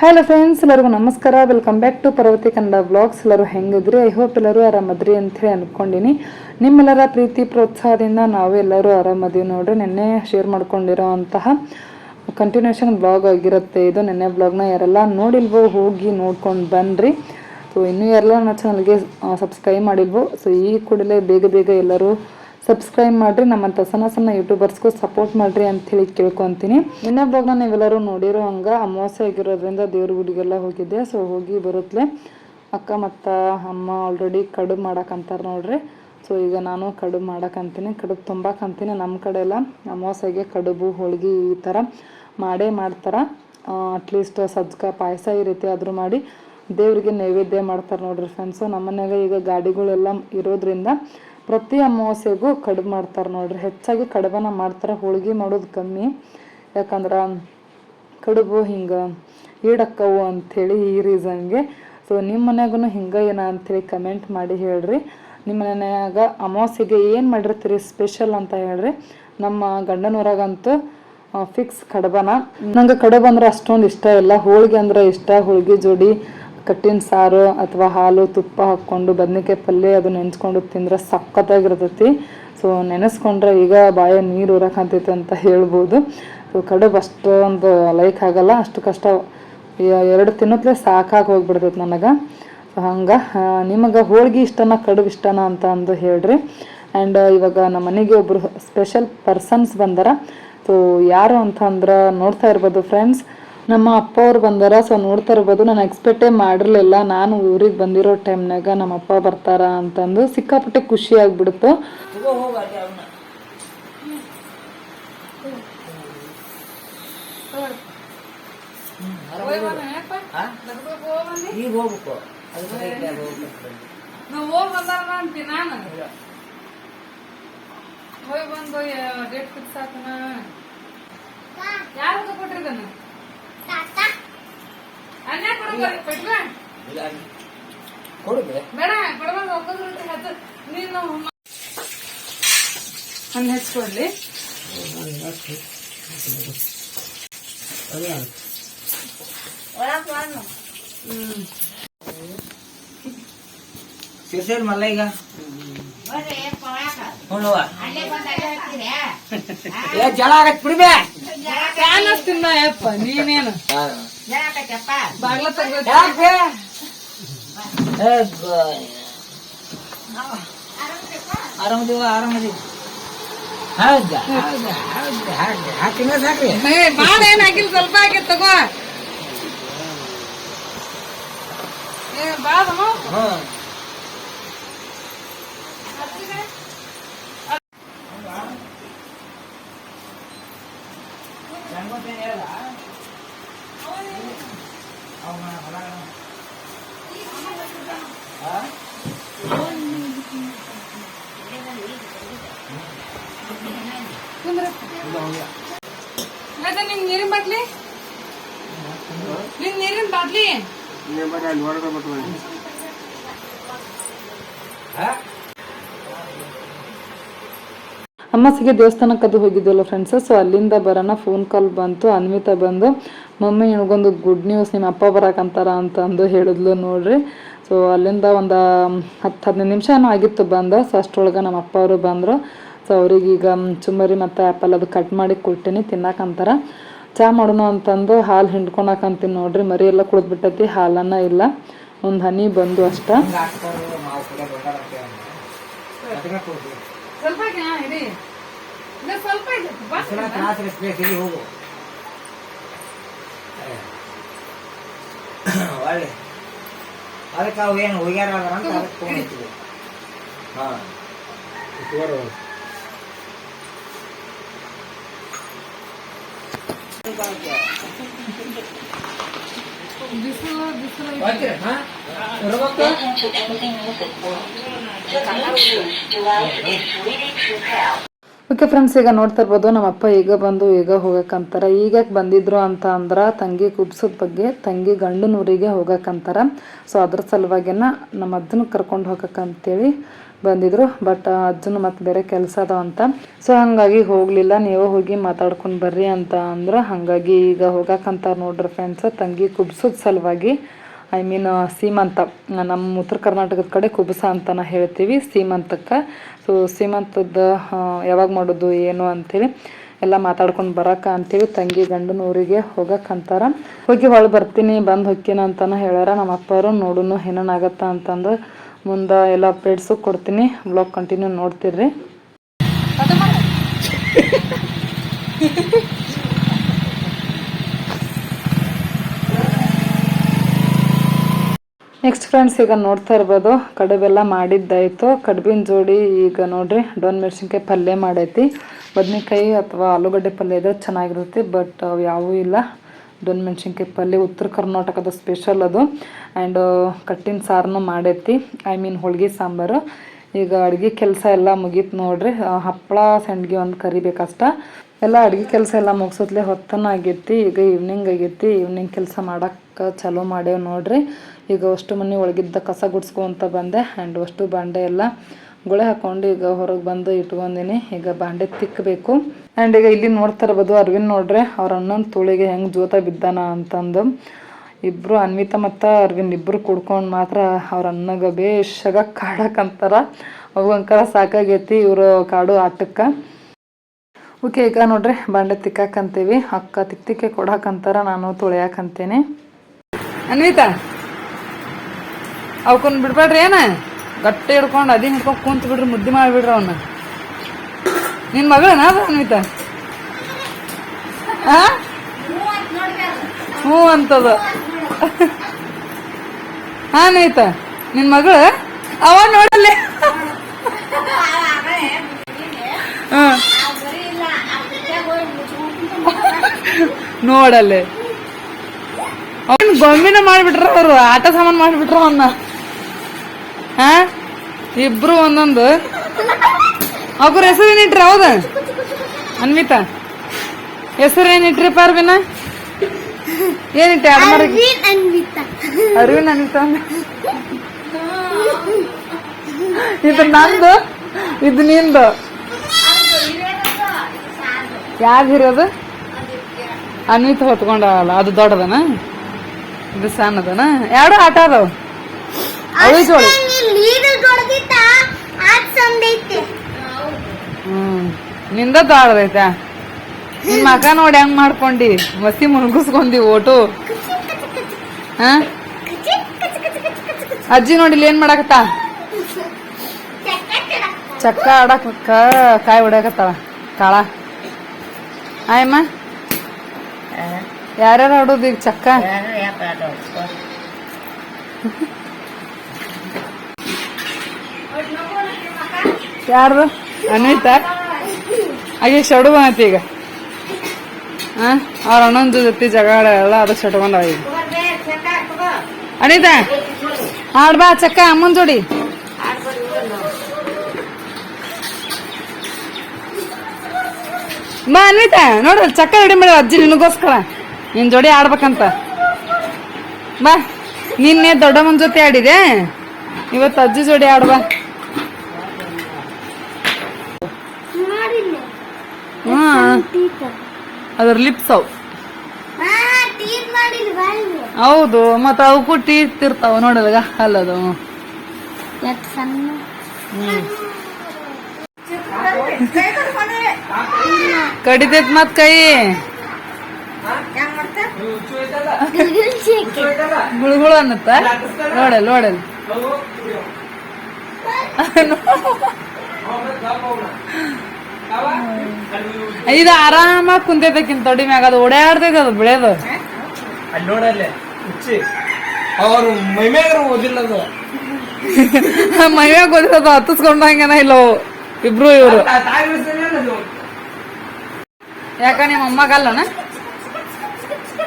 Hello friends ಎಲ್ಲರಿಗೂ ನಮಸ್ಕಾರ. Welcome back to Parvati Kannada vlogs ಎಲ್ಲರೂ ಹೆಂಗಿದ್ರಿ? ಐ ಹೋಪ್ ಎಲ್ಲರೂ ಆರಾಮದ್ರಿ ಅಂಥೇಳಿ ಅಂದ್ಕೊಂಡಿನಿ ನಿಮ್ಮೆಲ್ಲರ ಪ್ರೀತಿ, ಪ್ರೋತ್ಸಾಹದಿಂದ ನಾವೆಲ್ಲರೂ ಆರಾಮದೀವಿ ನೋಡ್ರಿ. ನಿನ್ನೆ ಶೇರ್ ಮಾಡ್ಕೊಂಡಿರೋ ಅಂತಹ ಕಂಟಿನ್ಯೂಷನ್ ಬ್ಲಾಗ್ ಆಗಿರುತ್ತೆ. ಇದು ನಿನ್ನೆ ಬ್ಲಾಗ್ನ ಯಾರೆಲ್ಲ ನೋಡಿಲ್ವೋ ಹೋಗಿ ನೋಡ್ಕೊಂಡು ಬನ್ನಿರಿ ಸೊ ಇನ್ನೂ ಎಲ್ಲ ನನ್ನ ಚಾನಲ್ಗೆ ಸಬ್ಸ್ಕ್ರೈಬ್ ಮಾಡಿಲ್ವೋ ಸೊ ಈ ಕೂಡಲೇ ಬೇಗ ಬೇಗ ಎಲ್ಲರೂ ಸಬ್ಸ್ಕ್ರೈಬ್ ಮಾಡಿರಿ ನಮ್ಮಂಥ ಸಣ್ಣ ಸಣ್ಣ ಯೂಟ್ಯೂಬರ್ಸ್ಗೂ ಸಪೋರ್ಟ್ ಮಾಡಿರಿ ಹೇಳಿ ಕೇಳ್ಕೊತೀನಿ. ನಿನ್ನೆ ಬ್ಲಾಗ್ನ ನೀವೆಲ್ಲರೂ ನೋಡಿರೋ ಹಂಗೆ ಅಮಾವಾಸ್ಯೆ ಆಗಿರೋದ್ರಿಂದ ದೇವ್ರ ಗುಡಿಗೆಲ್ಲ ಹೋಗಿದ್ದೆ. ಸೊ ಹೋಗಿ ಬರುತ್ತಲೆ ಅಕ್ಕ ಮತ್ತು ಅಮ್ಮ ಆಲ್ರೆಡಿ ಕಡುಬು ಮಾಡಕ್ಕಂತಾರೆ ನೋಡ್ರಿ. ಸೊ ಈಗ ನಾನು ಕಡುಬು ಮಾಡಕ್ಕಂತೀನಿ ಕಡುಬು ತುಂಬಕ್ಕಂತೀನಿ ನಮ್ಮ ಕಡೆ ಎಲ್ಲ ಅಮಾವಾಸ್ಯೆಗೆ ಕಡುಬು, ಹೋಳಿಗೆ ಈ ಥರ ಮಾಡೇ ಮಾಡ್ತಾರೆ. ಅಟ್ಲೀಸ್ಟ್ ಸಜ್ಕ, ಪಾಯಸ ಈ ರೀತಿ ಆದರೂ ಮಾಡಿ ದೇವರಿಗೆ ನೈವೇದ್ಯ ಮಾಡ್ತಾರೆ ನೋಡ್ರಿ ಫ್ರೆಂಡ್ಸು ನಮ್ಮ ಮನೆಯಾಗ ಈಗ ಗಾಡಿಗಳೆಲ್ಲ ಇರೋದ್ರಿಂದ ಪ್ರತಿ ಅಮಾವಾಸ್ಯೆಗೂ ಕಡುಬು ಮಾಡ್ತಾರೆ ನೋಡ್ರಿ. ಹೆಚ್ಚಾಗಿ ಕಡುಬನ ಮಾಡ್ತಾರೆ, ಹೋಳಿಗೆ ಮಾಡೋದು ಕಮ್ಮಿ. ಯಾಕಂದ್ರೆ ಕಡುಬು ಹಿಂಗೆ ಈಡಕ್ಕವು ಅಂಥೇಳಿ ಈ ರೀಸನ್ಗೆ ಸೊ ನಿಮ್ಮ ಮನ್ಯಾಗೂ ಹಿಂಗೆ ಏನ ಅಂಥೇಳಿ ಕಮೆಂಟ್ ಮಾಡಿ ಹೇಳ್ರಿ. ನಿಮ್ಮ ಮನೆಯಾಗ ಅಮಾವಾಸ್ಯೆಗೆ ಏನು ಮಾಡಿರ್ತೀರಿ ಸ್ಪೆಷಲ್ ಅಂತ ಹೇಳ್ರಿ. ನಮ್ಮ ಗಂಡನೂರಾಗಂತೂ ಫಿಕ್ಸ್ ಕಡಬನ. ನಂಗೆ ಕಡುಬು ಅಂದ್ರೆ ಅಷ್ಟೊಂದು ಇಷ್ಟ ಇಲ್ಲ. ಹೋಳಿಗೆ ಅಂದ್ರೆ ಇಷ್ಟ, ಹೋಳಿಗೆ ಜೋಡಿ ಕಟ್ಟಿನ ಸಾರು ಅಥವಾ ಹಾಲು, ತುಪ್ಪ ಹಾಕ್ಕೊಂಡು ಬದನೇಕಾಯಿ ಪಲ್ಯ ಅದು ನೆನೆಸ್ಕೊಂಡು ತಿಂದ್ರೆ ಸಖತ್ತಾಗಿರ್ತೈತಿ. ಸೊ ನೆನೆಸ್ಕೊಂಡ್ರೆ ಈಗ ಬಾಯ ನೀರು ಊರಕ್ಕಂತೈತೆ ಅಂತ ಹೇಳ್ಬೋದು. ಸೊ ಕಡುಬು ಅಷ್ಟೊಂದು ಲೈಕ್ ಆಗಲ್ಲ, ಅಷ್ಟು ಕಷ್ಟ. ಎರಡು ತಿನ್ನತ್ಲೆ ಸಾಕಾಗಿ ಹೋಗ್ಬಿಡ್ತೈತೆ ನನಗೆ. ಸೊ ಹಂಗೆ ನಿಮಗೆ ಹೋಳ್ಗೆ ಇಷ್ಟನ, ಕಡುಬು ಇಷ್ಟನ ಅಂತ ಅಂದು ಹೇಳ್ರಿ. ಆ್ಯಂಡ್ ಇವಾಗ ನಮ್ಮ ಮನೆಗೆ ಒಬ್ಬರು ಸ್ಪೆಷಲ್ ಪರ್ಸನ್ಸ್ ಬಂದಾರ. ಸೊ ಯಾರು ಅಂತಂದ್ರೆ ನೋಡ್ತಾ ಇರ್ಬೋದು ಫ್ರೆಂಡ್ಸ್ ನಮ್ಮ ಅಪ್ಪ ಅವ್ರು ಬಂದಾರ ಸೊ ನೋಡ್ತಾ ಇರ್ಬೋದು. ನಾನು ಎಕ್ಸ್ಪೆಕ್ಟೇ ಮಾಡಿರಲಿಲ್ಲ. ನಾನು ಊರಿಗೆ ಬಂದಿರೋ ಟೈಮ್ನಾಗ ನಮ್ಮ ಅಪ್ಪ ಬರ್ತಾರ ಅಂತಂದು ಸಿಕ್ಕಾಪಟ್ಟೆ ಖುಷಿ ಆಗ್ಬಿಡ್ತು. ಹೋಗು ಬಂದು ಡೇಟ್ ಫಿಕ್ಸ್ ಯಾರು ಕೊಟ್ಟಿರ್ತಾನ? ಅಣ್ಣ ಕೊಡ್ಬೇಕು ಪೆಟ್ಲ ಇಲ್ಲ ಕೊಡುಗೆ ಬೇಡ ಕೊಡ್ಬೇಕು ಹತ್ತು ನೀನು ಹಣ್ಣು ಹೆಚ್ಚಿಕೊಡ್ಲಿ ಸಿರ್ಸೇರ್ ಮಲ್ಲ ಈಗ. ಜಳ ಆಗತ್ ಬಿಡ್ಬೇ. ಫ್ಯಾನ್ ಹಚ್ತಿನ ಯಪ್ಪ ನೀನೇನು ಬಾಗ್ಲ ತೆಗ್ದು ಯಾಕೆ ಏ ಗ- ಆರಾಮದೀವ ಆರಾಮದೀವ ಹೌದಾ ಹೌದಾ ಹೌದಾ ಹಾಗೆ ಹಾಕಿನ ಸಾಕ್ರಿ ಏ ಬಾಳ ಏನ್ ಹಾಕಿಲ್ಲ ಸ್ವಲ್ಪ ಹಾಕಿ ತಗೋ ಏ ಬಾಳಮ್ಮ ಹ್ಮ್ ಮತ್ತೆ ನಿಮ್ ನೀರಿನ ಬಾಟ್ಲಿ? ನಿಮ್ ನೀರಿನ ಬಾಟ್ಲಿ? ಅಮ್ಮಸಿಗೆ ದೇವಸ್ಥಾನಕ್ಕೆ ಅದು ಹೋಗಿದ್ವಲ್ಲ ಫ್ರೆಂಡ್ಸ್ ಸೊ ಅಲ್ಲಿಂದ ಬರೋಣ. ಫೋನ್ ಕಾಲ್ ಬಂತು ಅನ್ವಿತಾ ಬಂದು ಮಮ್ಮಿ ನಿನಗೊಂದು ಗುಡ್ ನ್ಯೂಸ್ ನಿಮ್ಮ ಅಪ್ಪ ಬರಕಂತಾರ ಅಂತ ಅಂದು ಹೇಳಿದ್ಲು ನೋಡ್ರಿ. ಸೊ ಅಲ್ಲಿಂದ ಒಂದು ಹತ್ತು ಹದಿನೈದು ನಿಮಿಷ ಏನೋ ಆಗಿತ್ತು ಬಂದ ಸೊ ಅಷ್ಟರೊಳಗೆ ನಮ್ಮ ಅಪ್ಪ ಅವರು ಬಂದರು. ಸೊ ಅವ್ರಿಗೆ ಈಗ ಚುಮ್ಮರಿ ಮತ್ತು ಆ್ಯಪಲ್ ಅದು ಕಟ್ ಮಾಡಿ ಕೊಟ್ಟಿನಿ ತಿನ್ನಕಂತಾರ ಚಹಾ ಮಾಡೋಣ ಅಂತಂದು ಹಾಲು ಹಿಂಡ್ಕೊಳಕಂತೀನಿ ನೋಡ್ರಿ ಮರಿ ಎಲ್ಲ ಕುಡಿದ್ಬಿಟ್ಟೈತಿ ಹಾಲನ್ನ ಇಲ್ಲ. ಒಂದು ಹನಿ ಬಂದು ಅಷ್ಟ. ಅದಕ್ಕೆ ಹಾಕ್ತಾರೆ, ಏನು ಹೋಗ್ಯಾರ ಸ್ವಲ್ಪ ಇದೆ ಹೆಸರ ತ್ರಾಸ ಸ್ಪೇಸ್ ಇಲ್ಲಿ ಹೋಗು ಏ. ಒಳ್ಳೆ ಅದಕ್ಕೆ ಅವು ಏನು ಹೋಗ್ಯಾರ ಅಂತ ಅದಕ್ಕೆ ಫೋನ್ ಹಚ್ಚಿದೆ ಹಾ ಬಿಸಿಲು ಬಿಸಿಲು ಬರ್ತೀರಾ? ಹಾ? ಬರ್ಬೇಕು? ಓಕೆ ಫ್ರೆಂಡ್ಸ್ ಈಗ ನೋಡ್ತಾ ಇರ್ಬೋದು ನಮ್ಮ ಅಪ್ಪ ಈಗ ಬಂದು ಈಗ ಹೋಗಕ್ಕಂತಾರ ಈಗ ಬಂದಿದ್ರು ಅಂತ ಅಂದ್ರೆ ತಂಗಿ ಕುಬ್ಸದ ಬಗ್ಗೆ, ತಂಗಿ ಗಂಡನೂರಿಗೆ ಹೋಗಕ್ಕಂತಾರ ಸೊ ಅದ್ರ ಸಲುವಾಗಿನ ನಮ್ಮ ಅದನ್ನ ಕರ್ಕೊಂಡು ಹೋಗಕ್ಕಂತೇಳಿ ಬಂದಿದ್ರು ಬಟ್ ಅಜ್ಜನು ಮತ್ತೆ ಬೇರೆ ಕೆಲಸ ಅದಾವ ಅಂತ. ಸೊ ಹಾಗಾಗಿ ಹೋಗಲಿಲ್ಲ. ನೀವು ಹೋಗಿ ಮಾತಾಡ್ಕೊಂಡು ಬರ್ರಿ ಅಂತ ಅಂದ್ರೆ ಹಾಗಾಗಿ ಈಗ ಹೋಗಕ್ಕಂತ ನೋಡ್ರಿ ಫ್ರೆಂಡ್ಸ್ ತಂಗಿ ಕುಬ್ಸೋದ್ ಸಲುವಾಗಿ ಐ ಮೀನ್ ಸೀಮಂತ. ನಮ್ಮ ಉತ್ತರ ಕರ್ನಾಟಕದ ಕಡೆ ಕುಬ್ಸ ಅಂತ ಹೇಳ್ತೀವಿ, ಸೀಮಂತಕ್ಕೆ. ಸೊ ಸೀಮಂತದ ಯಾವಾಗ ಮಾಡೋದು, ಏನು ಅಂತೇಳಿ ಎಲ್ಲ ಮಾತಾಡ್ಕೊಂಡು ಬರಕ ಅಂತೇಳಿ ತಂಗಿ ಗಂಡನ ಊರಿಗೆ ಹೋಗಕ್ಕಂತಾರ ಹೋಗಿ ಹೊಳ್ ಬರ್ತೀನಿ, ಬಂದು ಹೊಕ್ಕಿನ ಅಂತಾನ ಹೇಳ್ಯಾರ. ನಮ್ಮ ಅಪ್ಪರು ನೋಡುನು ಏನೇನಾಗತ್ತ ಅಂತಂದು ಮುಂದೆ ಎಲ್ಲ ಅಪ್ಡೇಟ್ಸು ಕೊಡ್ತೀನಿ. ಬ್ಲಾಗ್ ಕಂಟಿನ್ಯೂ ನೋಡ್ತೀರಿ ನೆಕ್ಸ್ಟ್ ಫ್ರೆಂಡ್ಸ್ ಈಗ ನೋಡ್ತಾ ಇರ್ಬೋದು. ಕಡುಬೆಲ್ಲ ಮಾಡಿದ್ದಾಯಿತು. ಕಡುಬಿನ ಜೋಡಿ ಈಗ ನೋಡ್ರಿ, ಡೊನ್ ಮೆಣಸಿನ್ಕಾಯಿ ಪಲ್ಯ ಮಾಡೈತಿ. ಬದ್ನೆಕಾಯಿ ಅಥವಾ ಆಲೂಗಡ್ಡೆ ಪಲ್ಯ ಇದ್ರೆ ಚೆನ್ನಾಗಿರುತ್ತೆ ಬಟ್ ಅವು ಯಾವೂ ಇಲ್ಲ. ಡೊನ್ ಮೆಣಸಿನ್ಕಾಯಿ ಪಲ್ಯ, ಉತ್ತರ ಕರ್ನಾಟಕದ ಸ್ಪೆಷಲ್ ಅದು. ಆ್ಯಂಡ್ ಕಟ್ಟಿನ ಸಾರನ್ನು ಮಾಡೈತಿ. ಐ ಮೀನ್ ಹೋಳಿಗೆ, ಸಾಂಬಾರು. ಈಗ ಅಡುಗೆ ಕೆಲಸ ಎಲ್ಲ ಮುಗೀತು ನೋಡ್ರಿ. ಹಪ್ಪಳ ಸಂಡ್ಗೆ ಒಂದು ಕರಿಬೇಕಷ್ಟ. ಎಲ್ಲ ಅಡುಗೆ ಕೆಲಸ ಎಲ್ಲ ಮುಗಿಸೋತ್ಲೆ ಹೊತ್ತನ ಆಗೈತಿ. ಈಗ ಈವ್ನಿಂಗ್ ಆಗೈತಿ. ಈವ್ನಿಂಗ್ ಕೆಲಸ ಮಾಡೋಕ್ಕೆ ಚಲೋ ಮಾಡ್ಯವ ನೋಡ್ರಿ. ಈಗ ಅಷ್ಟು ಮನೆ ಒಳಗಿದ್ದ ಕಸ ಗುಡ್ಸ್ಕೊಂತ ಬಂದೆ. ಆ್ಯಂಡ್ ಅಷ್ಟು ಬಂಡೆ ಎಲ್ಲ ಗುಳೆ ಹಾಕೊಂಡು ಈಗ ಹೊರಗೆ ಬಂದು ಇಟ್ಕೊಂಡಿನಿ ಈಗ ಬಾಂಡೆ ತಿಕ್ಕಬೇಕು ಆ್ಯಂಡ್ ಈಗ ಇಲ್ಲಿ ನೋಡ್ತಾ ಇರ್ಬೋದು ಅರವಿಂದ್ ನೋಡ್ರಿ ಅವ್ರ ಅಣ್ಣನ ತೋಳಿಗೆ ಹೆಂಗೆ ಜೋತ ಬಿದ್ದಾನ ಅಂತಂದು. ಇಬ್ಬರು ಅನ್ವಿತಾ ಮತ್ತು ಅರವಿಂದ್ ಇಬ್ಬರು ಕುಡ್ಕೊಂಡು ಮಾತ್ರ ಅವ್ರ ಅನ್ನಗ ಬೇಷಾಗ ಕಾಡಕ್ಕಂತಾರ. ಅವಂಕರ ಸಾಕಾಗೈತಿ ಇವರು ಕಾಡು ಆಟಕ್ಕೆ. ಓಕೆ, ಈಗ ನೋಡ್ರಿ ಬಾಂಡೆ ತಿಕ್ಕಾಕಂತೀವಿ. ಅಕ್ಕ ತಿಕ್ ತಿಕ್ಕೆ ಕೊಡಾಕಂತಾರ, ನಾನು ತೊಳೆಯಾಕಂತೇನೆ. ಅನ್ವಿತಾ ಅವಕ್ಕನ್ ಬಿಡ್ಬೇಡ್ರಿ ಏನ? ಗಟ್ಟಿ ಹಿಡ್ಕೊಂಡು ಅದೇ ಹಿಡ್ಕೊಂಡು ಕುಂತು ಬಿಡ್ರಿ, ಮುದ್ದೆ ಮಾಡಿಬಿಡ್ರಿ ಅವನ್ನ ನಿನ್ನ ಮಗಳೇನ ಅನ್ವಿತಾ? ಹ್ಞೂ ಅಂತದ. ಹಾ ಅನ್ವಿತಾ? ನಿನ್ ಮಗಳು? ಅವ ನೋಡಲ್ಲ. ನೋಡಲ್ಲ ನೋಡಲ್ಲೇ. ಅವನ್ ಗೊಂಬಿನ ಮಾಡ್ಬಿಟ್ರ ಅವರು, ಆಟ ಸಾಮಾನು ಮಾಡಿಬಿಟ್ರ ಅವನ್ನ ಹಾ? ಇಬ್ರು ಒಂದೊಂದು. ಅವ್ರ ಹೆಸರು ಏನಿಟ್ರಿ ಹೌದ ಅನ್ವಿತ ಹೆಸರು ಏನಿಟ್ರಿ ಪಾರ್ವಿನ ಏನಿಟ್ಟೆ ಅರವಿಂದ್ ಅನ್ವಿತಾ ಇದು ನಂದು ಇದು ನಿಂದು. ಯಾವ್ದು ಇರೋದು ಅನ್ವಿತ ಹೊತ್ಕೊಂಡಲ್ಲ ಅದು ದೊಡ್ಡದನ? ಇದು ಸಣ್ಣದನ? ಎರಡು ಆಟ ಅದಾವ. ಅವಳಿ ಜೋಳಿ ನಿಂದ ದೊಡ್ಡದೈತ ನಿನ್ ಮಗ ನೋಡಿ ಹೆಂಗ್ ಮಾಡ್ಕೊಂಡಿ. ಮಸಿ ಮುಣಗಿಸ್ಕೊಂಡಿ ಓಟು. ಹ? ಅಜ್ಜಿ ನೋಡಿ ಇಲ್ಲಿ ಏನ್ ಮಾಡಾಕತ್ತ? ಚಕ್ಕ ಆಡಕ್ ಕಾಯಿ ಹೊಡ್ಯಾಕತ್ತಾಳ. ಕಾಳ. ಆಯಮ್ಮ. ಯಾರ್ಯಾರು ಆಡೋದು ಈಗ ಚಕ್ಕ? ಯಾರ್ದು? ಅನ್ವಿತಾ ಹಾಗೆ ಶಡು ಬಂದೈತಿ ಈಗ. ಹಾ? ಅವ್ರ ಅಣ್ಣಂದು ಜೊತೆ ಜಗಳ ಎಲ್ಲ ಅದು ಶಟ್ಕೊಂಡವ ಈಗ ಅನಿತಾ? ಆಡ್ಬಾ ಚಕ್ಕ, ಅಮ್ಮನ್ ಜೋಡಿ. ಬಾ ಅನ್ವಿತಾ ನೋಡ್ರಿ ಚಕ್ಕ ರೆಡಿ ಮಾಡಿ, ಅಜ್ಜಿ ನಿನಗೋಸ್ಕರ. ನಿನ್ ಜೋಡಿ ಆಡ್ಬೇಕಂತ. ಬಾ. ನಿನ್ನೆ ದೊಡ್ಡಮ್ಮನ ಜೊತೆ ಆಡಿದೆ. ಇವತ್ತು ಅಜ್ಜಿ ಜೋಡಿ ಆಡ್ಬಾ ಹಾ ಅದ್ರ ಲಿಪ್ಸ್ ಅವು. ಹೌದು ಮತ್ತ ಅವಕ್ಕೂ ಟೀತ್ ಇರ್ತಾವ ನೋಡಲ್ಗ ಅಲ್ಲದು. ಕಡಿತೈತ್ ಮತ್ ಕೈ. ಗುಳುಗುಳು ಅನ್ನತ್ತ? Nodal nodal. ಇದು ಆರಾಮಾಗಿ ಕುಂತೈತಕ್ಕಿಂತ ತೊಡಿ ಮ್ಯಾಗ ಅದು ಓಡಾಡ್ತೈತೆ ಅದು ಬೆಳೆದು ಅಲ್ಲಿ ನೋಡಲ್ಲೇ ಹುಚ್ಚಿ. ಅವರು ಮೈಮ್ಯಾಗ್ರ ಓದಿಲ್ಲ ಅದು. ಮೈಮ್ಯಾಗ ಓದಿಲ್ಲ ಅದು ಹತ್ತಿಸ್ಕೊಂಡಂಗೇನ ಇಲ್ಲ. ಇಬ್ರು ಇವರು. ಯಾಕ ನಿಮ್ಮ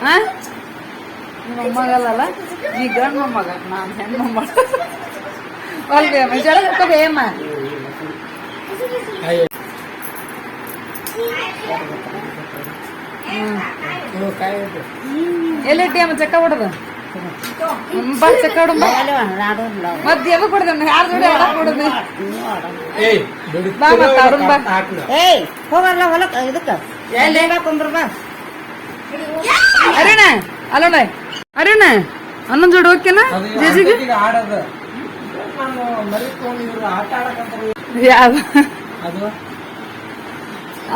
ಆ? ನಿಮ್ಮ ಅಮ್ಮಗಲ್ಲಲ್ಲ ಈ ಗಂಡ ಮೊಮ್ಮಗ ನಾನು ಹೆಣ್ಣು ಮೊಮ್ಮಗ. ಅಲ್ವೇ ಮಜಾಳ ಏಮ್ಮ. ಎಲ್ಲಿಟ್ಟಿ ಅಮ್ಮ ಚಕ್ಕ ಹೊಡೆದು? ಬಾ ಚಕ್ಕ ಆಡೋಣ ಮತ್ ಯಾವಾಗ ಕೊಡ್ದೆ ಯಾರ ಜೋಡಿ ಆಡಕ್ ಏಯ್ ಬಾ ಮತ್ತ ಆಡೋಣ ಬಾ. ಏಯ್ ಹೋಗಲ್ಲ ಹೊಲಕ್ ಇದಕ್ಕ. ಕುಂದ್ರ ಬಾ ಅರುಣ ಅಲ್ಲೋಣ ಅರುಣ ಅನ್ನೊಂದ್ ಜೋಡಿ ಹೋಗ್ತೇನ ಜೇಜಿಗೆ ಆಡೋದು ಆಟ ಆಡಕಂತ ಅದು?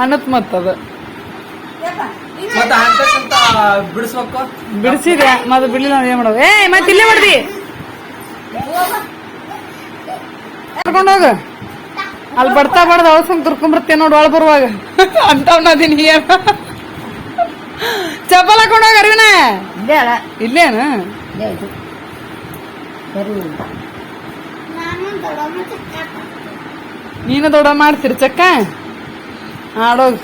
ಅನ್ನತ್ ಮತ್ತದ ಮತ್ತೆ ಅಂತಕ್ಕಂತ ಬಿಡಿಸ್ಬೇಕು? ಬಿಡಿಸಿದೆ. ಮತ್ತೆ ಬಿಡ್ಲಿಲ್ಲ ಅಂದ್ರೆ ಏನ್ ಮಾಡೋದು? ಏ ಮತ್ತೆ ಇಲ್ಲೇ ಮಾಡ್ದಿ? ಕರ್ಕೊಂಡೋಗ ಹೋಗ. ಅಲ್ಲಿ ಬರ್ತಾ ಬಾರ್ದು ಅವಸಂಗ್ ಕರ್ಕೊಂಡ್ಬರ್ತೇನೆ ನೋಡು ಒಳ ಬರುವಾಗ. ಅಂತವ್ನದೀನಿ ಚಪ್ಪಲ್ ಹಾಕೊಂಡೋಗ ಹೋಗ ಅರಿವಿನ. ಇಲ್ಲೇ ಅಲ್ಲ. ಇಲ್ಲೇನ? ನೀನು ದೊಡ್ಡ ಮಾಡ್ತೀರಿ ಚಕ್ಕ? ಆಡೋಗ್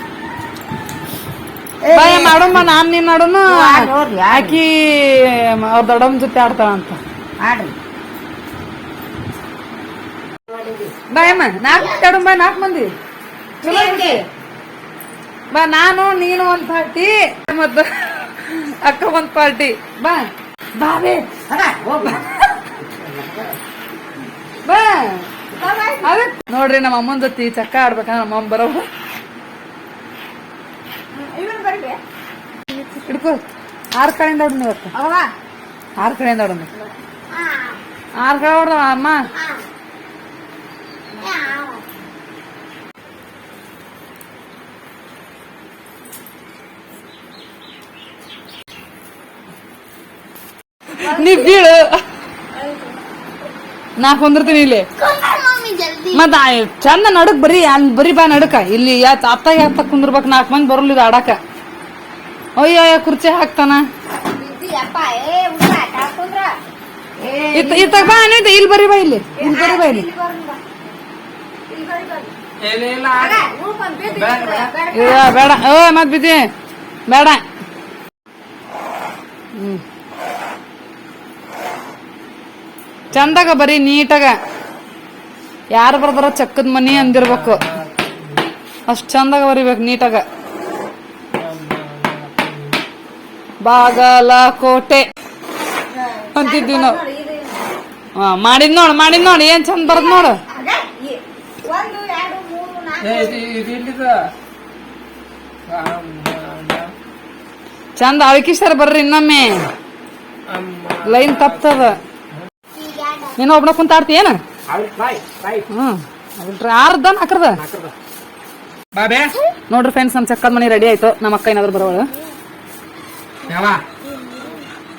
ಭಯ ಮಾಡಮ್ಮ ನಾನ್ ನೀನ್ ಆಡೋನು. ಆಕಿ ಅವ್ರ ದೊಡ್ಡಮ್ಮ ಜೊತೆ ಆಡ್ತಾಳಂತ ಆಡ್ರಿ ಬಾಯಮ್ಮ ನಾಲ್ಕು ಮಂದಿ ಆಡಮ್ಮ ನಾಲ್ಕು ಮಂದಿ. ಚಲೋ ಐತಿ. ಬಾ ನಾನು ನೀನು ಒಂದ್ ಪಾರ್ಟಿ ಮತ್ತು ಅಕ್ಕ ಒಂದ್ ಪಾರ್ಟಿ. ಬಾ. ಬಾ ಬೇ. ನೋಡ್ರಿ ನಮ್ಮ ಅಮ್ಮನ ಜೊತೆ ಚಕ್ಕ ಆಡ್ಬೇಕಂದ್ರೆ ನಮ್ಮ ಅಮ್ಮ ಬರೋ ಹಿಡ್ಕೋ ಆರು ಕಡೆಯಿಂದ ಹೊಡ್ ಇವತ್ತು. ಆರು ಕಡೆಯಿಂದ ಹೊಡ್ ಆರ್ ಕಡೆ ಹೊಡ್ದ ಅಮ್ಮ? ನೀ ಬೀಳು ನಾ ಕುಂದಿರ್ತೀನಿ ಇಲ್ಲಿ. ಮತ್ತ ಚಂದ ನಡಕ್ ಬರೀ ಅಲ್ಲಿ ಬರೀ ಬಾ ನಡಕ. ಇಲ್ಲಿ ಅತ್ತ ಯಾತ ಕುಂದಿರ್ಬೇಕು ನಾಲ್ಕು ಮಂದಿ ಬರಲ್ಲ ಇದು ಆಡಾಕ. ಅಯ್ಯೋ ಕುರ್ಚಿ ಹಾಕ್ತಾನ. ಇತ್ತ ಇತ್ತಾಗ ಬಾ ಅನ್ನೈತೆ ಇಲ್ಲಿ ಬರೀ ಬಾ ಇಲ್ಲಿ. ಇಲ್ಲಿ ಬರೀ ಬಾ ಇಲ್ಲಿ. ಬೇಡ, ಬೇಡ. ಇಲ್ಲ, ಬೇಡ. ಓ ಮತ್ ಬಿದ್ದಿ ಬೇಡ. ಚಂದಾಗ ಬರೀ ನೀಟಾಗ. ಯಾರು ಬರ್ದಾರ ಚಕ್ಕದ ಮನಿ ಅಂದಿರ್ಬೇಕು. ಅಷ್ಟ್ ಚಂದಾಗ ಬರಿಬೇಕು ನೀಟಾಗ. ಬಾಗಲಕೋಟೆ. ಅಂತಿದ್ವಿ ನಾವು ಹಾ ಮಾಡಿದ್ ನೋಡ್ ಮಾಡಿದ್ ನೋಡ್ ಏನ್ ಚಂದ ಬರ್ದ್ ನೋಡು. ಚಂದ ಅಳಕಿ ಸರ್ ಬರ್ರಿ ಇನ್ನೊಮ್ಮೆ. ಲೈನ್ ತಪ್ತದ. ನೀನು ಒಬ್ನ ಕುಂತಾಡ್ತಿ ಏನ? ಹ್ಮ್. ಆರ್ದ ನಾಕ್ರದ ಬಾಬೆ? ನೋಡ್ರಿ ಫ್ರೆಂಡ್ಸ್ ನಮ್ ಚಕ್ಕದ ಮನಿ ರೆಡಿ ಆಯ್ತು. ನಮ್ಮ ಅಕ್ಕ ಏನಾದ್ರು ಬರೋಳು. ಯಾವ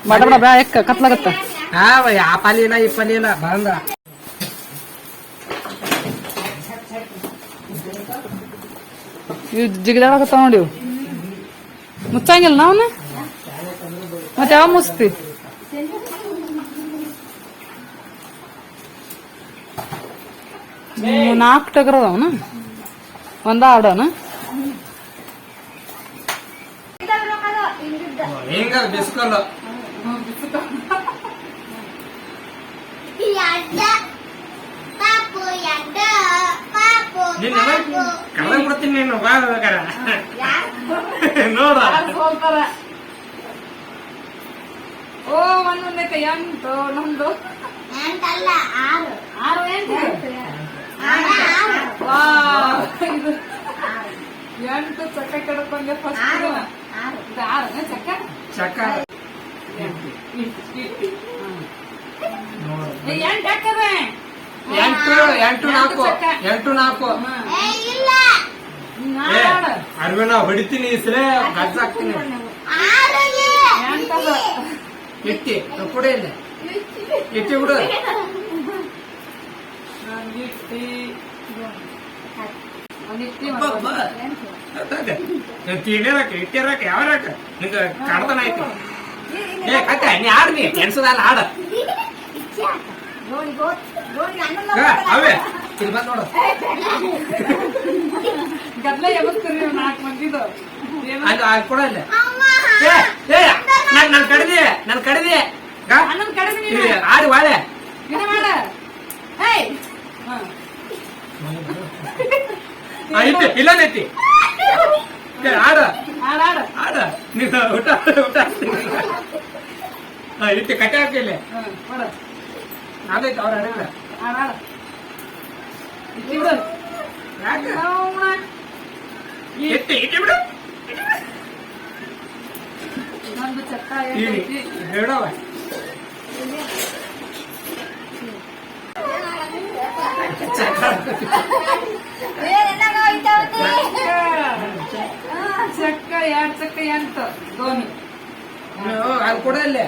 ಬಡ ಬಡ ಬ್ಯಾ ಎಕ್ಕ ಕತ್ಲಾಗತ್ತ ಯಾವ ಆ ಇಲ್ಲ ಈ ಇಲ್ಲ ಬಂದ ಇವು ಜಿಗಿದಾಡಕತ್ತ ನೋಡಿ ಇವು. ಮುಚ್ಚಂಗಿಲ್ಲ ನಾವ್ನ ಮತ್ತೆ ಯಾವ ಮುಸ್ತಿ ನಾಲ್ಕು ಟಗರ್ ಅದಾವನ ಒಂದ ಆಡೋನ? ಹಿಂಗ ಬಿಸ್ಕಲ್ಲ ನಿನ್ನ ಕಳೆದ ಬಿಡ್ತೀನಿ ನೀನು ಬಾ ಬೇಕಾರೆ. ನೋಡ. ಓ ಒಂದೊಂದಕ್ಕೆ ಎಂಟು ನಮ್ದು ಆರು. ಎಂಟು? ವಾ, ಇದು. ಎಂಟು ಚಕ್ಕ ಕಡ್ಕೊಂಡೆ ಫಸ್ಟ್ ಇದು. ಆರು. ಚಕ್ಕ ಏ, ಎಂಟು ಎಂಟು ನಾಲ್ಕು ಎಂಟು ನಾಲ್ಕು. ಏ ಅರ್ವಿನ ಹೊಡಿತೀನಿ ಈ ಸಲ ಗಜ್ಜ ಹಾಕ್ತೀನಿ. ಎಂಟದ. ಇಟ್ಟಿ ಕೊಡಿ ಇಲ್ಲ. ಇಟ್ಟಿ. ಬಿಡು ಒಂದಿಟ್ಟಿ ಇಟ್ಟಿರಕ್ಕೆ ಯಾವ ರಾಕ ನಿಂಗೆ ಕಡ್ತನ ಐತಿ ಏ ಕಕ್ಕ ನೀ ಆಡ್ ನೀ ಎನ್ಸದಲ್ಲ ಆಡ ಅವೇ ಇಲ್ಲಿ ಬಂದ್ ನೋಡು ಗದ್ಲ ಎಬಸ್ತೀರಿ ನಾಲ್ಕು ಮಂದಿದು? ಅಲ್ಲಿ ಅಲ್ಲಿ ಕೊಡ ಏ ನನ್ ಕಡಿದೆ ನನ್ ಕಡಿದೆ ಆಡಿ ವಾಳೆ ಮಾಡ ಏಯ್ ಹಾ. ಆ, ಇಟ್ಟಿ ಇಲ್ಲದೈತಿ ಏ, ಆಡ ಆಡ್ ಆಡ್ ಆಡ ನೀನು ಊಟ ಊಟ ಇಟ್ಟು ಕಟ್ಟೆ ಹಾಕಿಲ್ಲ ಹಾ, ಮಾಡು. ಅದೈತೆ ಅವ್ರ ಅಡಿಲ್ಲ ಆಡ್, ಆಡ್. ಇಟ್ಟಿ ಬಿಡು. ಯಾಕೆ ಅವ್ನ. ಎತ್ತಿ ಇಟ್ಟು ಬಿಡು ಇನ್ನೊಂದು ಚಕ್ಕ ಈ ಏನೈತಿ? ಹೇಳವ ಚಕ್ಕ ಎರಡ್ ಚಕ್ಕ ಎಂತ? ಧೋನಿ. ಅದು ಕೂಡ ಇಲ್ಲೇ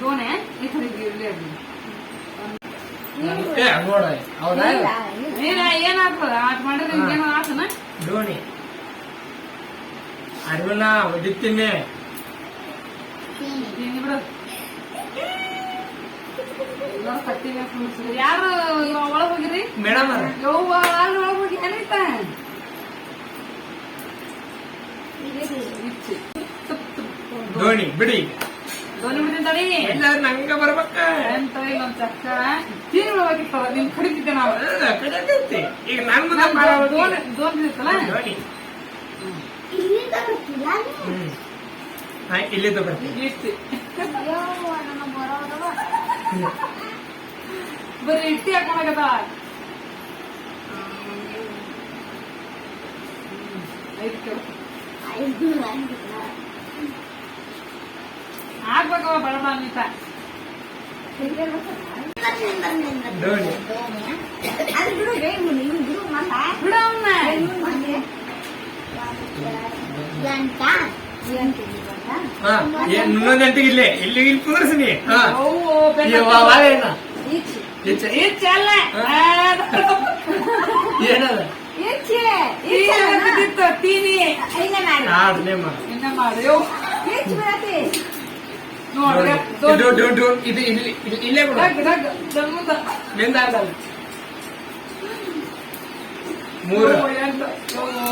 ಧೋನೆ ಈ ಕಡೆ ಇರ್ಲಿ ಅದು ಏನಾಗ್ತದ ಆಟ ಮಾಡಿದ್ರೆ ಏನೋ ಆತನ? ಧೋನಿ. ಅರಿವನ್ನ ಹೊಡಿತೀನಿ ತಿಂದು ಬಿಡು. ಯಾರು ಒಳಗ ಹೋಗಿರಿ? ಮೇಡಮ್ ಯವ್ವ ಒಳಗ್ ಹೋಗಿ ಏನೈತ. ಧೋನಿ ಬಿಡಿ. ಧೋನಿ ಬಿಡಿ ತಡಿ ನಂಗ ಬರ್ಬೇಕ. ಚಕ್ಕ. ತೀರಿ ಒಳಗಿತ್ತವ ನಿಮ್ ಕಡಿತಿದ್ದೆ ನಾವು. ಕಡಿತೈತಿ. ಈಗ ನನ್ ಮುಂದೆ ಧೋನಿ ಧೋನಿ ಧೋನಿ. ಬರ್ತೀನಿ. ಇಷ್ಟಿ ಬರೀ ಇಟ್ಟಿ ಹಾಕೊಂಡಾಗದ ಆಗ್ಬೇಕವ ಬಡ ಅನ್ವಿತ ಧೋನಿ ಬಿಡ ಅವನ್ನ ಹಾ ಏನ್ ಇನ್ನೊಂದ್ ಗಂಟೆಗೆ ಇಲ್ಲೇ ಇಲ್ಲಿ ಇಲ್ಲಿ ಕುಂದ್ರಸಿನಿ ಹಾ ಅವ್ವು ಬೆನ್ನ ಇವ ವಾಲೇನ ಈಚೆ ಈಚೆ ಅಲ್ಲ ಏನದ ಬಿದ್ದಿತ್ತು ತೀನಿ ಆಡ್ನೆ ಮಾಡ ಇನ್ನ ಮಾಡಿ ಯೋ ನೋಡ್ರಿ ಇದು ಇದು ಇದು ಇದು ಇಲ್ಲಿ ಇಲ್ಲಿ- ಇಲ್ಲೇ ಬಿಡು ಡಗ್ ಡಗ್ ಜನ್ಮದ ನಿಂದ ಅರ್ಧಲ್ಲ. ಮೂರು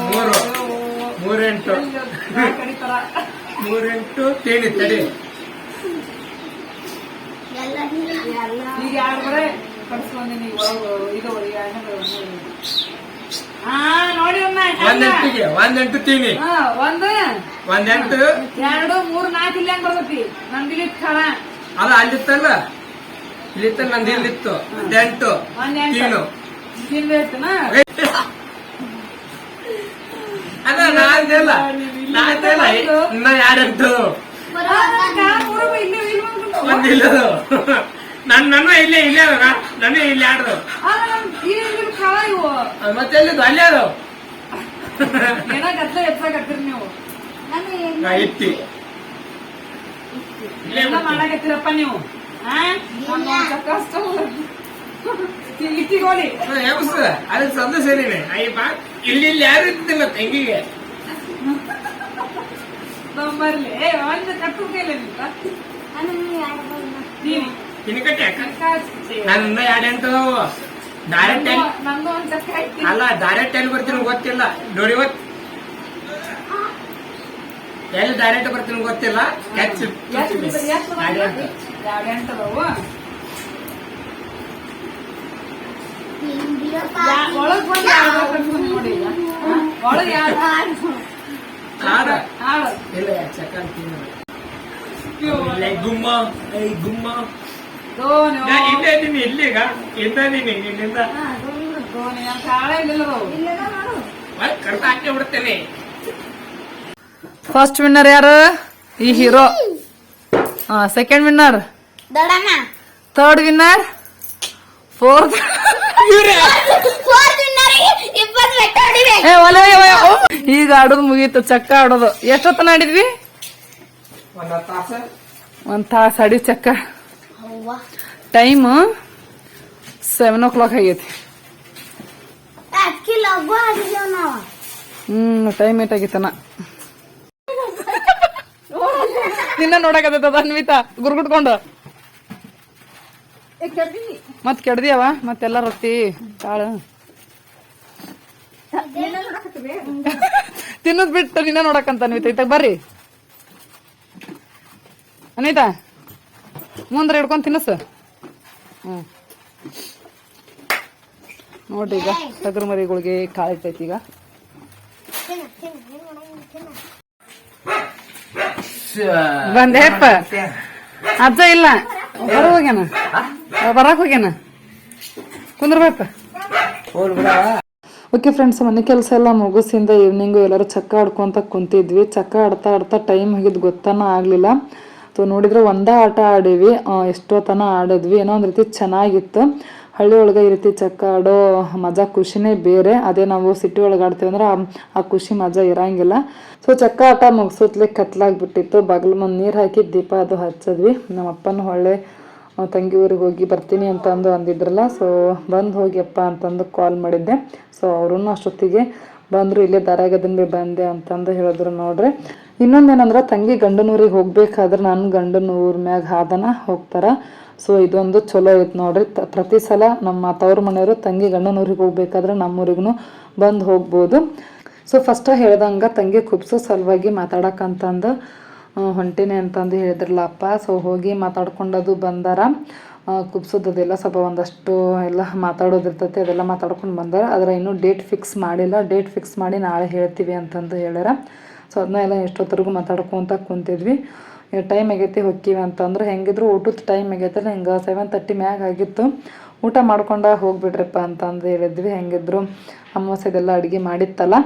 ಮೂರು. ಮೂರೆಂಟು ಕಡಿತಾರ ಮೂರೆಂಟು ತೇಣಿ ತಡಿ ಈಗ ಯಾರು ಬರೇ ಇದು ಹಾ ನೋಡಿ ಒಂದೆಂಟಿಗೆ ಒಂದೆಂಟು ತೀನಿ ಒಂದು. ಒಂದೆಂಟು. ಎರಡು ಮೂರು ನಾಲ್ಕು ಇಲ್ಲಿ ಹೆಂಗ್ ಬರ್ತೈತಿ. ನಂದಿಲಿ ಸ್ಥಳ ಅಲ್ಲ ಅಲ್ಲಿತ್ತಲ್ಲ? ಇಲ್ಲಿತ್ತ ನಂದು ಇಲ್ಲಿತ್ತು. ಒಂದೆಂಟು ತೀನು ಅಲ್ಲ ಅದ ನಾಲ್ದಿಲ್ಲ. ನಾಲ್ದಿಲ್ಲ. ಇನ್ನ ಯಾರು ಇಲ್ಲಿ ಇಲ್ಲಿ. ಒಂದಿಲ್ಲದು ನನ್ ನನ್ನ ಇಲ್ಲೇ ಇಲ್ಲೇ ಅದ ನನ್ನ ಇಲ್ಲಿ ಆಡ್ರು. ನೀನು ಇವು. ಮತ್ತೆ ಎಲ್ಲಿದ್ದು? ಅಲ್ಲೇ ಅದು ಎಲ್ಲ ಮಾಡಾಕತ್ತೀರಪ್ಪ ನೀವು. ಇಟ್ಟಿಗೋಳಿ ಹೆಂಗಸ ಅದು ಸಂದ ಸೇರಿನೆ ಅಯ್ಯಪ್ಪ ಇಲ್ಲಿ ಇಲ್ಲಿ ಯಾರು ಇರ್ತಿಲ್ಲ ತಂಗಿಗೆ. ನಂಬರ್ಲಿ ಏ ಒಂದು ಕಟ್ಟು ಕೈಲಿ ನಿಂತ ನೀನು ಇನ್ನು ಕಟ್ಟಿ ಯಾಕ ಕಟ್ಕಾಸಿ. ನನ್ನ ಎರಡೆಂಟು ಡೈರೆಕ್ಟ್ ಎಲ್ಲಿ ನಂದು- ನಂದು ಒಂದ್ ಚಕ್ಕ ಐತಿ ಅಲ್ಲ ಡೈರೆಕ್ಟ್ ಎಲ್ಲಿ ಬರ್ತೀನಿ ಗೊತ್ತಿಲ್ಲ ನೋಡಿ ಇವತ್ ಎಲ್ಲಿ ಡೈರೆಕ್ಟ್ ಬರ್ತೀನಿ ಗೊತ್ತಿಲ್ಲ ಕ್ಯಾಚ್ ಎಷ್ಟು ಎಷ್ಟು ಎರಡೆಂಟು ಎರಡು ಎಂಟದವು ಒಳಗ್ ಬಂದು ಯಾವ್ದೋ ಕಟ್ಕೊಂಡು ನೋಡಿ ಈಗ. ಆ? ಒಳಗ್ ಯಾವ್ದು ಆಡ ಆಡು ಇಲ್ಲ ಸೆಕೆಂಡ್ ಇಲ್ಲ ಗುಮ್ಮ ಐ ಗುಮ್ಮ. ಇಲ್ಲೇ ಇಲ್ಲಿಗ ಕರ್ತ ಹಾಕಿ ಬಿಡ್ತೇನೆ. ಫಸ್ಟ್ ವಿನ್ನರ್ ಯಾರು? ಈ ಹೀರೋ ಹಾ second winner third winner fourth ಈಗ ಆಡೋದು ಮುಗೀತು ಚಕ್ಕ ಆಡೋದು. ಎಷ್ಟೊತ್ತನ ಆಡಿದ್ವಿ? ಒಂದ ತಾಸು? ಆಡಿ ಚಕ್ಕ. ಅವ್ವ. ಟೈಮ್ ಸೆವೆನ್ ಓ ಕ್ಲಾಕ್ ಆಗೈತಿ ಹ್ಮ್ ಟೈಮ್ ಏಟ್ ಆಗಿತ್ತನ ನಿನ್ನ ನೋಡಕತ್ತದ ಅನ್ವಿತಾ? ಮತ್ತೆ ಮತ್ ಕೆಡ್ದಿಯವ ಮತ್ತೆಲ್ಲ ರೊಟ್ಟಿ ಕಾಳು ತಿನ್ನೋದ್ ಬಿಟ್ಟು ನಿನ್ನ ನೋಡಕಂತ ಅನ್ವಿತಾ. ಇತ್ತಾಗ ಬರ್ರಿ. ಅನಿತಾ ಮುಂದ್ರ ಹಿಡ್ಕೊಂಡ್ ತಿನ್ನಸ್. ನೋಡ್ರಿ ಈಗ ಟಗರು ಮರಿಗಳಿಗೆ ಕಾಳಿಟ್ಟೈತಿ ಈಗ. ಬಂದೇಪ್ಪ ಅಜ್ಜ ಇಲ್ಲ. ಹೊರ ಹೋಗ್ಯಾನ? ಬರಾಕ್ ಹೋಗ್ಯಾನ? ಕುಂದ್ರಬೇಕ ಓಕೆ ಫ್ರೆಂಡ್ಸ್ ಮನೆ ಕೆಲಸ ಎಲ್ಲ ಮುಗಿಸಿಂದ ಈವ್ನಿಂಗು ಎಲ್ಲರೂ ಚಕ್ಕ ಆಡ್ಕೊಂತ ಕುಂತಿದ್ವಿ. ಚಕ್ಕ ಆಡ್ತಾ ಆಡ್ತಾ ಟೈಮ್ ಹೋಗಿದ್ದು ಗೊತ್ತಾನ ಆಗಲಿಲ್ಲ. ಸೊ ನೋಡಿದ್ರೆ ಒಂದೇ ಆಟ ಆಡೀವಿ ಎಷ್ಟೋ ತನ ಆಡಿದ್ವಿ. ಏನೋ ಒಂದು ರೀತಿ ಚೆನ್ನಾಗಿತ್ತು. ಹಳ್ಳಿ ಒಳಗೆ ಈ ರೀತಿ ಚಕ್ಕ ಆಡೋ ಮಜಾ ಖುಷಿನೇ ಬೇರೆ. ಅದೇ ನಾವು ಸಿಟಿ ಒಳಗೆ ಆಡ್ತೀವಿ ಅಂದ್ರೆ ಆ- ಖುಷಿ ಮಜಾ ಇರಂಗಿಲ್ಲ. ಸೊ ಚಕ್ಕ ಆಟ ಮುಗಿಸೋತ್ಲೆ ಕತ್ಲಾಗ್ಬಿಟ್ಟಿತ್ತು. ಬಾಗಿಲು ಮುಂದೆ ನೀರು ಹಾಕಿ ದೀಪ ಅದು ಹಚ್ಚಿದ್ವಿ. ನಮ್ಮ ಅಪ್ಪನ ಹೊಳ್ಳೆ ತಂಗಿ ಊರಿಗೆ ಹೋಗಿ ಬರ್ತೀನಿ ಅಂತ ಅಂದು ಅಂದಿದ್ರಲ್ಲ. ಸೊ ಬಂದು ಹೋಗಿಯಪ್ಪ ಅಂತಂದು ಕಾಲ್ ಮಾಡಿದ್ದೆ. ಸೊ ಅವ್ರೂ ಅಷ್ಟೊತ್ತಿಗೆ ಬಂದರು. ಇಲ್ಲೇ ದಾರಾಗದನ್ ಭೀ ಬಂದೆ ಅಂತಂದು ಹೇಳಿದ್ರು ನೋಡ್ರಿ. ಇನ್ನೊಂದೇನಂದ್ರೆ ತಂಗಿ ಗಂಡನೂರಿಗೆ ಹೋಗ್ಬೇಕಾದ್ರೆ ನನ್ನ ಗಂಡನ ಊರ ಮ್ಯಾಗ ಹಾದನ ಹೋಗ್ತಾರ. ಸೊ ಇದೊಂದು ಚಲೋ ಐತೆ ನೋಡ್ರಿ. ತ- ಪ್ರತಿ ಸಲ ನಮ್ಮ ತವ್ರ ಮನೆಯವರು ತಂಗಿ ಗಂಡನೂರಿಗೆ ಹೋಗ್ಬೇಕಾದ್ರೆ ನಮ್ಮೂರಿಗೂ ಬಂದು ಹೋಗ್ಬೋದು. ಸೊ ಫಸ್ಟ್ ಹೇಳ್ದಂಗೆ ತಂಗಿ ಕುಬ್ಸೋ ಸಲುವಾಗಿ ಮಾತಾಡಕ್ಕಂತಂದು ಹೊಂಟಿನಿ ಅಂತಂದು ಹೇಳಿದ್ರಲ್ಲ ಅಪ್ಪ ಸೊ ಹೋಗಿ ಮಾತಾಡ್ಕೊಂಡದು ಬಂದಾರ. ಕುಬ್ಸೋದೆಲ್ಲ ಸ್ವಲ್ಪ ಒಂದಷ್ಟು ಎಲ್ಲ ಮಾತಾಡೋದಿರ್ತೈತಿ, ಅದೆಲ್ಲ ಮಾತಾಡ್ಕೊಂಡು ಬಂದಾರ. ಆದರೆ ಇನ್ನೂ ಡೇಟ್ ಫಿಕ್ಸ್ ಮಾಡಿಲ್ಲ. ಡೇಟ್ ಫಿಕ್ಸ್ ಮಾಡಿ ನಾಳೆ ಹೇಳ್ತೀವಿ ಅಂತಂದು ಹೇಳ್ಯಾರ. ಸೊ ಅದನ್ನ ಎಲ್ಲ ಎಷ್ಟೊತ್ತರೆಗೂ ಮಾತಾಡ್ಕೊತ ಕುಂತಿದ್ವಿ. ಟೈಮ್ ಆಗೈತಿ, ಹೊಕ್ಕೀವಿ ಅಂತಂದ್ರೆ ಹೆಂಗಿದ್ರು ಊಟದ ಟೈಮ್ ಆಗೈತಲ್ಲ, ಹಿಂಗೆ ಸೆವೆನ್ ತರ್ಟಿ ಮ್ಯಾಗ ಆಗಿತ್ತು. ಊಟ ಮಾಡ್ಕೊಂಡ ಹೋಗ್ಬಿಡ್ರಪ್ಪ ಅಂತಂದು ಹೇಳಿದ್ವಿ, ಹೆಂಗಿದ್ರು ಅಮಾವಾಸ್ಯದೆಲ್ಲ ಅಡುಗೆ ಮಾಡಿತ್ತಲ್ಲ.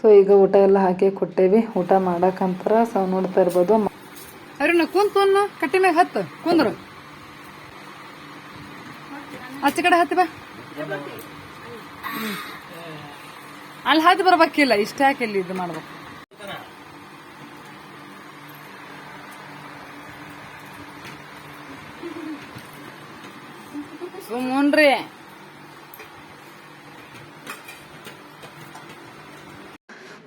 ಸೊ ಈಗ ಊಟ ಎಲ್ಲ ಹಾಕಿ ಕೊಟ್ಟೇವಿ. ಊಟ ಮಾಡಕ್ಕಂತರ ಸೊ ನೋಡ್ತಾ ಇರ್ಬೋದು. ಅವ್ರನ್ನ ಕುಂತು ಕಟ್ಟಿ ಮ್ಯಾಗ ಹತ್ತು ಕುಂದ್ರು. ಆಚೆ ಕಡೆ ಹತ್ತಿ ಬಾ. ಅಲ್ಲಿ ಹತ್ತಿ ಬರ್ಬೇಕಿಲ್ಲ, ಇಷ್ಟ ಯಾಕೆ ಇಲ್ಲಿ ಇದು ಮಾಡ್ಬೇಕು? ಸುಮ್ಮನ್ರಿ.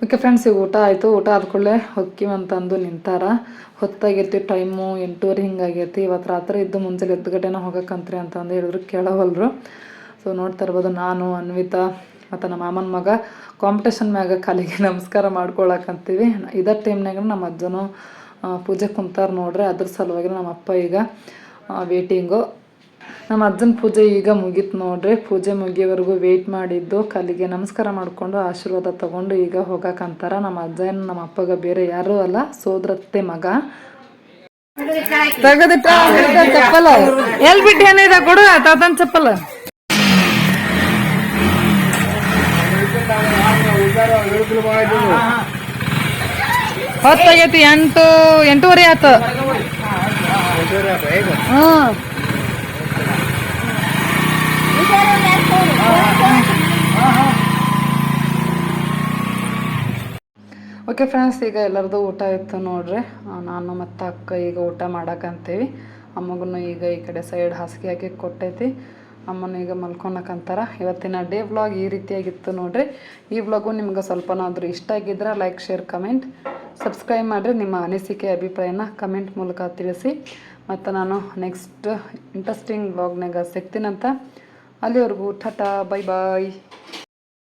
ಓಕೆ ಫ್ರೆಂಡ್ಸ್ ಈಗ ಊಟ ಆಯಿತು. ಊಟ ಆದ್ಕೊಳ್ಳೆ ಹೊಕ್ಕಿ ಅಂತಂದು ನಿಂತಾರ. ಹೊತ್ತಾಗಿರ್ತಿವಿ ಟೈಮು ಎಂಟೂವರೆ ಹಿಂಗಾಗೈತಿ. ಇವತ್ತು ರಾತ್ರಿ ಇದ್ದು ಮುಂಜಾನೆ ಎದ್ದು ಗಂಟೆನ ಹೋಗಕ್ಕಂತ್ರಿ ಅಂತಂದು ಹೇಳಿದ್ರು, ಕೇಳವಲ್ರು. ಸೊ ನೋಡ್ತಾ ಇರ್ಬೋದು ನಾನು, ಅನ್ವಿತಾ ಮತ್ತು ನಮ್ಮ ಮಾಮನ ಮಗ. ಕಾಂಪಿಟೇಷನ್ ಮ್ಯಾಗ ಕಾಲಿಗೆ ನಮಸ್ಕಾರ ಮಾಡ್ಕೊಳಕಂತೀವಿ. ಇದೇ ಟೈಮ್ನಾಗ ನಮ್ಮ ಅಜ್ಜನೂ ಪೂಜೆ ಕುಂತಾರ ನೋಡ್ರಿ. ಅದ್ರ ಸಲುವಾಗಿ ನಮ್ಮ ಅಪ್ಪ ಈಗ ವೇಟಿಂಗು ನಮ್ಮ ಅಜ್ಜನ ಪೂಜೆ ಈಗ ಮುಗೀತು ನೋಡ್ರಿ. ಪೂಜೆ ಮುಗಿಯೋವರೆಗೂ ವೆಯ್ಟ್ ಮಾಡಿದ್ದು, ಕಲ್ಲಿಗೆ ನಮಸ್ಕಾರ ಮಾಡಿಕೊಂಡು ಆಶೀರ್ವಾದ ತಗೊಂಡು ಈಗ ಹೋಗಕ್ಕಂತಾರ ನಮ್ಮ ಅಜ್ಜ ಏನು ನಮ್ಮ ಅಪ್ಪಗ ಬೇರೆ ಯಾರೂ ಅಲ್ಲ, ಸೋದ್ರತ್ತೆ ಮಗ. ತಗದಿಟ್ಟ ಚಪ್ಪಲ. ಎಲ್ ಬಿಟ್ಟು ಏನಿದೆ ಚಪ್ಪಲ. ಹೊತ್ತಾಗೈತಿ ಎಂಟು, ಎಂಟೂವರೆ ಆತ ಹ್ಮ್. ಓಕೆ ಫ್ರೆಂಡ್ಸ್ ಈಗ ಎಲ್ಲರದು ಊಟ ಇತ್ತು ನೋಡ್ರಿ. ನಾನು ಮತ್ತು ಅಕ್ಕ ಈಗ ಊಟ ಮಾಡಕ್ಕಂತೀವಿ ಅಮ್ಮಗೂ ಈಗ ಈ ಕಡೆ ಸೈಡ್ ಹಾಸಿಗೆ ಹಾಕಿ ಕೊಟ್ಟೈತಿ. ಅಮ್ಮನ ಈಗ ಮಲ್ಕೊಳಕಂತಾರ ಇವತ್ತಿನ ಡೇ ವ್ಲಾಗ್ ಈ ರೀತಿಯಾಗಿತ್ತು ನೋಡ್ರಿ. ಈ ವ್ಲಾಗು ನಿಮ್ಗೆ ಸ್ವಲ್ಪನಾದರೂ ಇಷ್ಟ ಆಗಿದ್ರೆ ಲೈಕ್ ಶೇರ್ ಕಮೆಂಟ್ ಸಬ್ಸ್ಕ್ರೈಬ್ ಮಾಡಿರಿ. ನಿಮ್ಮ ಅನಿಸಿಕೆ, ಅಭಿಪ್ರಾಯನ ಕಮೆಂಟ್ ಮೂಲಕ ತಿಳಿಸಿ. ಮತ್ತು ನಾನು ನೆಕ್ಸ್ಟ್ ಇಂಟ್ರೆಸ್ಟಿಂಗ್ ವ್ಲಾಗ್ನಾಗ ಸಿಗ್ತೀನಂತ ಅಲ್ಲಿವರೆಗೂ ಟಾಟಾ ಬೈ ಬಾಯ್